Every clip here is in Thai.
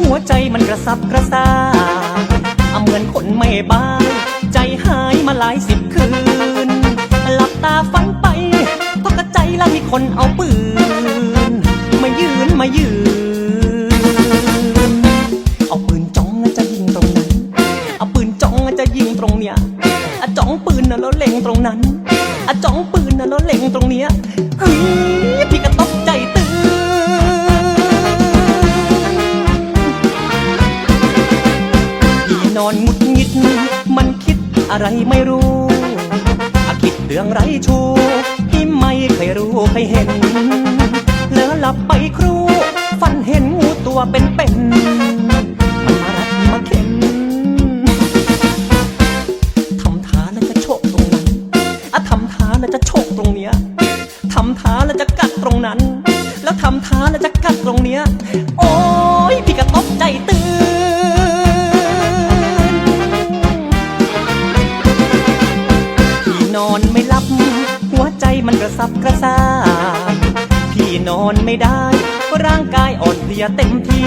หัวใจมันกระสับกระส่ายเอาเหมือนคนไม่บ้าใจหายมาหลายสิบคืน หลับตาฝันไปตกใจแล้วมีคนเอาปืน มายืนมายืน เอาปืนจ้องแล้วจะยิงตรงนั้น เอาปืนจ้องแล้วจะยิงตรงเนี้ยอะจ้องปืนนะแล้วเล็งตรงนั้นอะจ้องปืนนะแล้วเล็งตรงเนี้ย อะไรไม่รู้อาคิดเรื่องไรชูพี่ไม่เคยรู้เคยเห็นเลอหลับไปครู ฝันเห็นงูตัวเป็นๆมันมารัดมาเข็นทำท่าแล้วจะโชกตรงนั้นอะทำท่าแล้วจะโชกตรงเนี้ยทำท่าแล้วจะกัดตรงนั้น แล้วทำท่าแล้วจะกัด สับกระส่ายพี่นอนไม่ได้ ร่างกายอ่อนเพลียเต็มที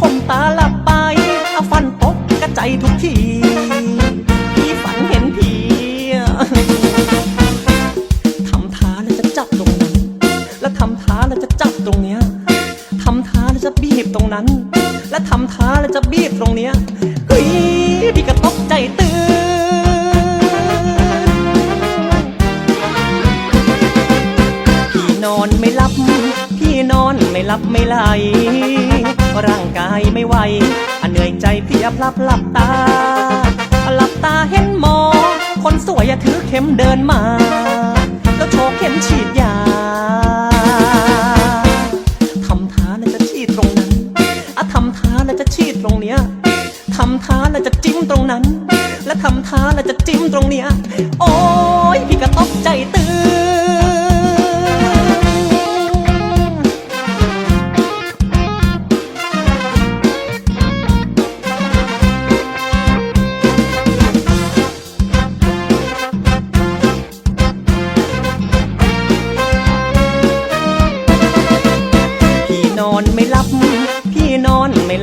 คมตาหลับไปเอาฟันตกกระใจทุกทีพี่ฝันเห็นผีทำท่าแล้วจะจับตรงนั้น แล้วทำท่าแล้วจะจับตรงเนี้ยทำท่าแล้วจะบีบตรงนั้น แล้วทำท่าแล้วจะบีบตรงเนี้ยเฮ้ยพี่ก็ตกใจตื่น ลับไม่ไหลร่างกายไม่ไหวอเหนื่อยใจเพียพลับหลับตาหลับตาเห็นหมอ คนสวยถือเข็มเดินมา แล้วโชว์เข็มฉีดยาทำท่าแล้วจะฉีดตรงนั้นอะทำท่าแล้วจะฉีดตรงเนี้ยทำท่าแล้วจะจิ้มตรงนั้น และทำท่าแล้วจะจิ้มตรงเนี้ยโอ้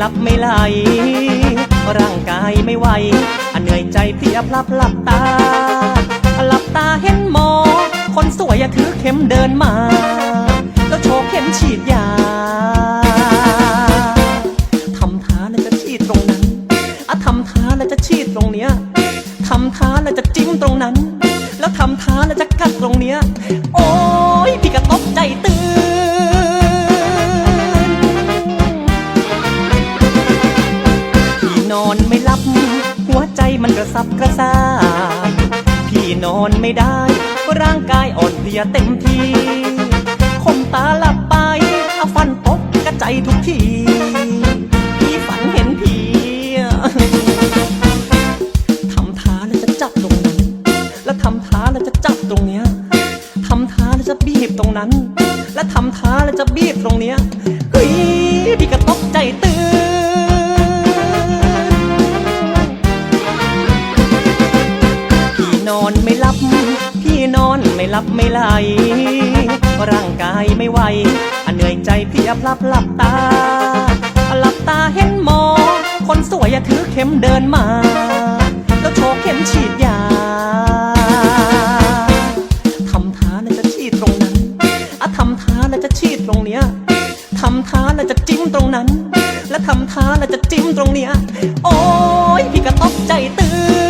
หลับไม่ไหลร่างกายไม่ไหวอะเหนื่อยใจเพียพลับหลับตา หลับตาเห็นหมอ คนสวยถือเข็มเดินมา แล้วโชว์เข็มฉีดยาทำท่าแล้วจะฉีดตรงนั้นอะทำท่าแล้วจะฉีดตรงเนี้ยทำท่าแล้วจะจิ้มตรงนั้น แล้วทำท่าแล้วจะกัดตรงเนี้ย โอ้ยพี่ก็ตกใจตื่น กระซ่าพี่นอนไม่ได้ ร่างกายอ่อนเพลียเต็มทีคมตาหลับไปเอาฟันตกกระใจทุกที พี่ฝันเห็นผีทำท่าแล้วจะจับตรงนั้น แล้วทำท่าแล้วจะจับตรงเนี้ยทำท่าแล้วจะบีบตรงนั้น และทำท่าแล้วจะบีบตรงเนี้ย ลับไม่ไหลร่างกายไม่ไหวอะเหนื่อยใจเพียพลับหลับตาหลับตาเห็นหมอ คนสวยถือเข็มเดินมาแล้วโชว์เข็มฉีดยาทำท่าแล้วจะฉีดตรงนั้นอะทำท่าแล้วจะฉีดตรงเนี้ยทำท่าแล้วจะจิ้มตรงนั้น และทำท่าแล้วจะจิ้มตรงเนี้ย โอ้ยพี่ก็ตกใจตื่น